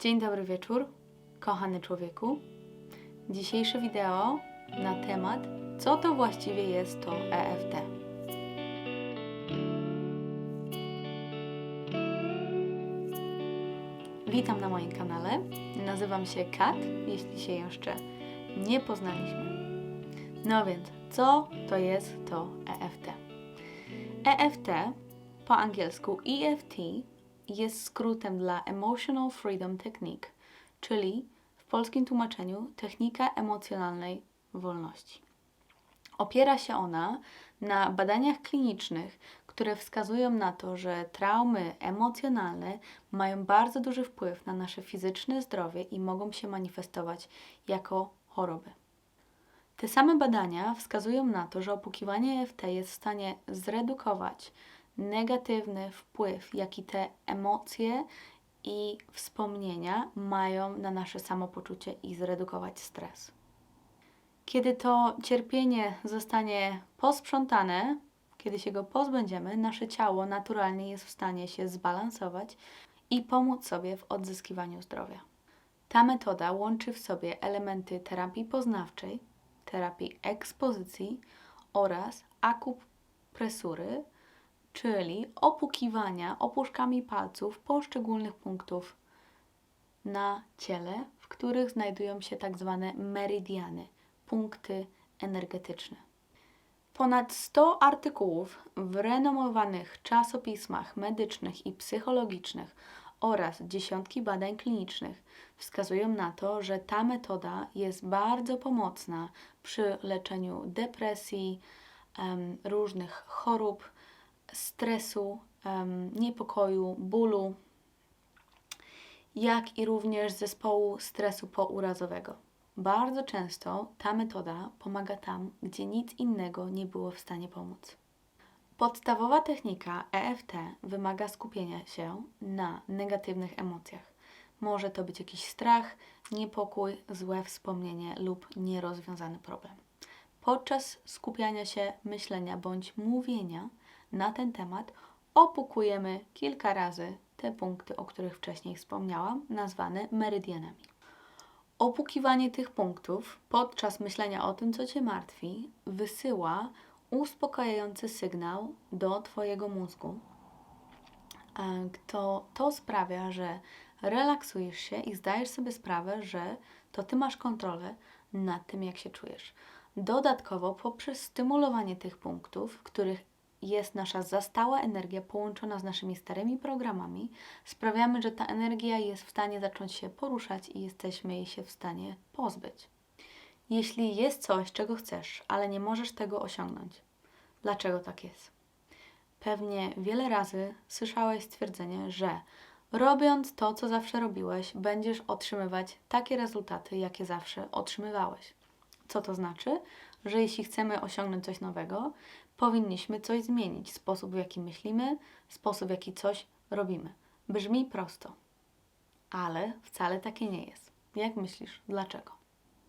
Dzień dobry wieczór, kochany człowieku. Dzisiejsze wideo na temat, co to właściwie jest to EFT. Witam na moim kanale. Nazywam się Kat, jeśli się jeszcze nie poznaliśmy. No więc, co to jest to EFT? EFT po angielsku EFT jest skrótem dla Emotional Freedom Technique, czyli w polskim tłumaczeniu technika emocjonalnej wolności. Opiera się ona na badaniach klinicznych, które wskazują na to, że traumy emocjonalne mają bardzo duży wpływ na nasze fizyczne zdrowie i mogą się manifestować jako choroby. Te same badania wskazują na to, że opłukiwanie EFT jest w stanie zredukować negatywny wpływ, jaki te emocje i wspomnienia mają na nasze samopoczucie i zredukować stres. Kiedy to cierpienie zostanie posprzątane, kiedy się go pozbędziemy, nasze ciało naturalnie jest w stanie się zbalansować i pomóc sobie w odzyskiwaniu zdrowia. Ta metoda łączy w sobie elementy terapii poznawczej, terapii ekspozycji oraz akupresury, czyli opukiwania opuszkami palców poszczególnych punktów na ciele, w których znajdują się tak zwane meridiany, punkty energetyczne. Ponad 100 artykułów w renomowanych czasopismach medycznych i psychologicznych oraz dziesiątki badań klinicznych wskazują na to, że ta metoda jest bardzo pomocna przy leczeniu depresji, różnych chorób, stresu, niepokoju, bólu, jak i również zespołu stresu pourazowego. Bardzo często ta metoda pomaga tam, gdzie nic innego nie było w stanie pomóc. Podstawowa technika EFT wymaga skupienia się na negatywnych emocjach. Może to być jakiś strach, niepokój, złe wspomnienie lub nierozwiązany problem. Podczas skupiania się, myślenia bądź mówienia na ten temat opukujemy kilka razy te punkty, o których wcześniej wspomniałam, nazwane meridianami. Opukiwanie tych punktów podczas myślenia o tym, co Cię martwi, wysyła uspokajający sygnał do Twojego mózgu. To, to sprawia, że relaksujesz się i zdajesz sobie sprawę, że to Ty masz kontrolę nad tym, jak się czujesz. Dodatkowo, poprzez stymulowanie tych punktów, których jest nasza zastała energia połączona z naszymi starymi programami, sprawiamy, że ta energia jest w stanie zacząć się poruszać i jesteśmy jej się w stanie pozbyć. Jeśli jest coś, czego chcesz, ale nie możesz tego osiągnąć, dlaczego tak jest? Pewnie wiele razy słyszałeś stwierdzenie, że robiąc to, co zawsze robiłeś, będziesz otrzymywać takie rezultaty, jakie zawsze otrzymywałeś. Co to znaczy? Że jeśli chcemy osiągnąć coś nowego, powinniśmy coś zmienić. Sposób, w jaki myślimy, sposób, w jaki coś robimy. Brzmi prosto, ale wcale takie nie jest. Jak myślisz, dlaczego?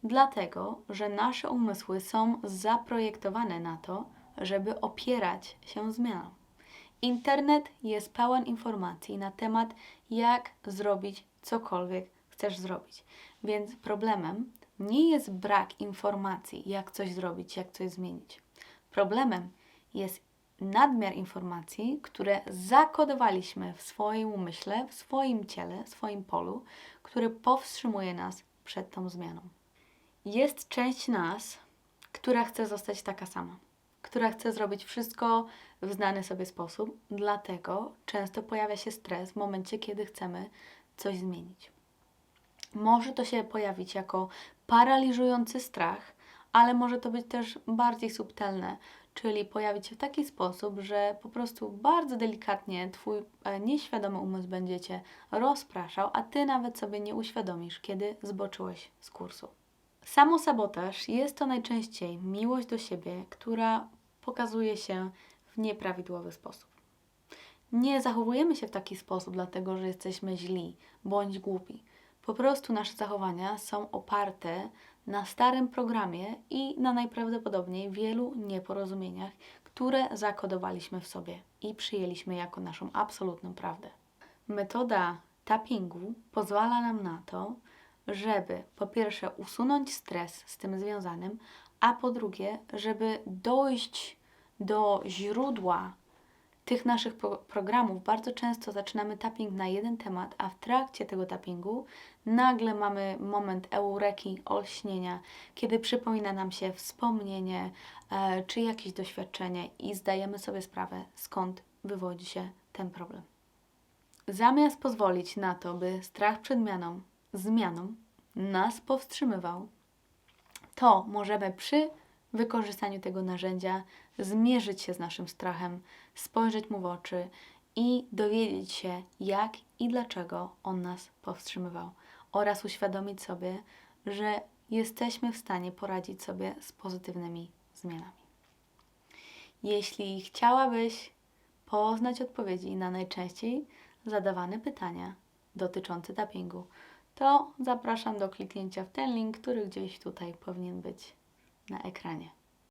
Dlatego, że nasze umysły są zaprojektowane na to, żeby opierać się zmianom. Internet jest pełen informacji na temat, jak zrobić cokolwiek chcesz zrobić. Więc problemem nie jest brak informacji, jak coś zrobić, jak coś zmienić. Problemem jest nadmiar informacji, które zakodowaliśmy w swoim umyśle, w swoim ciele, w swoim polu, który powstrzymuje nas przed tą zmianą. Jest część nas, która chce zostać taka sama, która chce zrobić wszystko w znany sobie sposób, dlatego często pojawia się stres w momencie, kiedy chcemy coś zmienić. Może to się pojawić jako paraliżujący strach, ale może to być też bardziej subtelne, czyli pojawić się w taki sposób, że po prostu bardzo delikatnie Twój e, nieświadomy umysł będzie Cię rozpraszał, a Ty nawet sobie nie uświadomisz, kiedy zboczyłeś z kursu. Samosabotaż jest to najczęściej miłość do siebie, która pokazuje się w nieprawidłowy sposób. Nie zachowujemy się w taki sposób, dlatego że jesteśmy źli bądź głupi. Po prostu nasze zachowania są oparte na starym programie i na najprawdopodobniej wielu nieporozumieniach, które zakodowaliśmy w sobie i przyjęliśmy jako naszą absolutną prawdę. Metoda tappingu pozwala nam na to, żeby po pierwsze usunąć stres z tym związanym, a po drugie, żeby dojść do źródła tych naszych pro- programów. Bardzo często zaczynamy tapping na jeden temat, a w trakcie tego tappingu nagle mamy moment eureki, olśnienia, kiedy przypomina nam się wspomnienie e, czy jakieś doświadczenie i zdajemy sobie sprawę, skąd wywodzi się ten problem. Zamiast pozwolić na to, by strach przed zmianą, zmianą nas powstrzymywał, to możemy przy wykorzystaniu tego narzędzia zmierzyć się z naszym strachem, spojrzeć mu w oczy i dowiedzieć się, jak i dlaczego on nas powstrzymywał, oraz uświadomić sobie, że jesteśmy w stanie poradzić sobie z pozytywnymi zmianami. Jeśli chciałabyś poznać odpowiedzi na najczęściej zadawane pytania dotyczące tappingu, to zapraszam do kliknięcia w ten link, który gdzieś tutaj powinien być na ekranie.